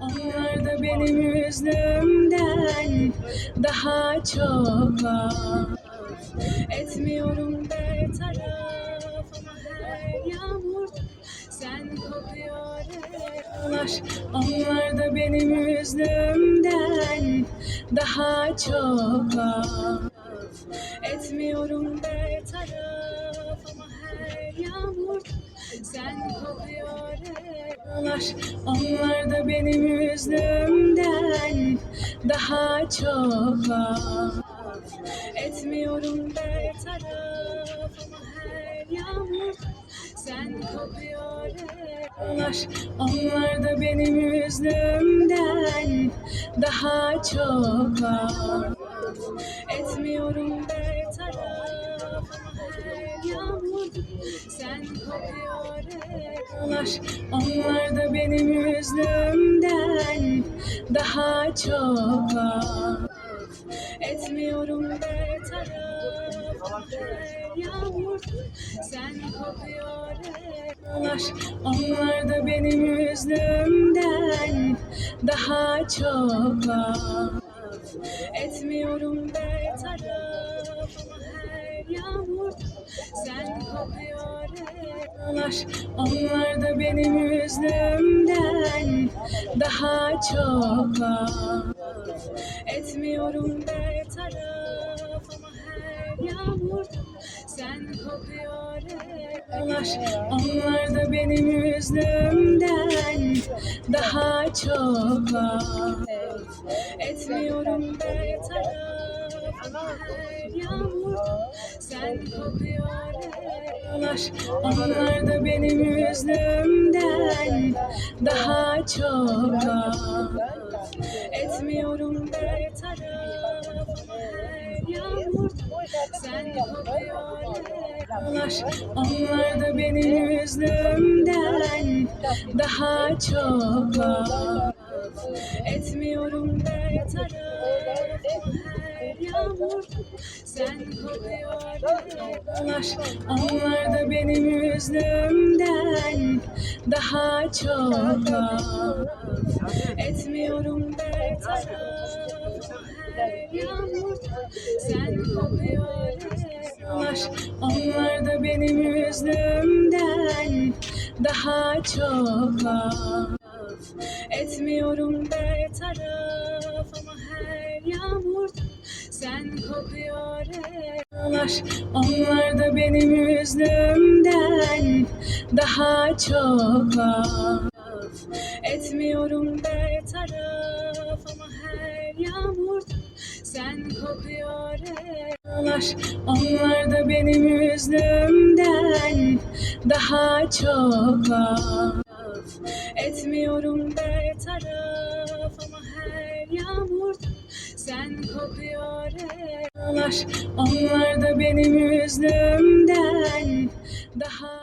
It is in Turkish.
Onlar da benim yüzümden daha çok af Etmiyorum bertaraf ama her yağmur sen kokuyor evler Onlar da benim yüzümden daha çok af Etmiyorum bertaraf ama her yağmur sen kokuyor evler Onlar da benim yüzümden daha çok af Etmiyorum bertaraf ama her yağmur sen kokuyor evler Onlar da benim yüzümden daha çok af Etmiyorum bertaraf sen kokuyor evler Onlar da benim yüzümden daha çok af Etmiyorum bertaraf ama her yağmur. Sen kokuyor evler Onlar da benim yüzümden daha çok af Etmiyorum bertaraf ama her yağmur evler Onlar da benim yüzümden daha çok Etmiyorum bertaraf ama her yağmur sen kokuyor Onlar da benim yüzümden daha çok Etmiyorum bertaraf ama her yağmur sen kokuyor evler Onlar da benim yüzümden daha çok Etmiyorum bertaraf ama her yağmur. Sen kokuyor evler Onlar da benim yüzümden daha çok Etmiyorum bertaraf ama her yağmur. Sen kokuyor evler Onlar da benim yüzümden daha çok Etmiyorum yağmur sen kokuyor evler Onlar da benim yüzümden daha çok Etmiyorum her yağmur sen kokuyor evler Onlar da benim yüzümden daha çok af Etmiyorum bertaraf ama her yağmur sen kokuyor evler Onlar da benim yüzümden daha çok af Etmiyorum her yağmur sen kokuyor evler Onlar da benim yüzümden daha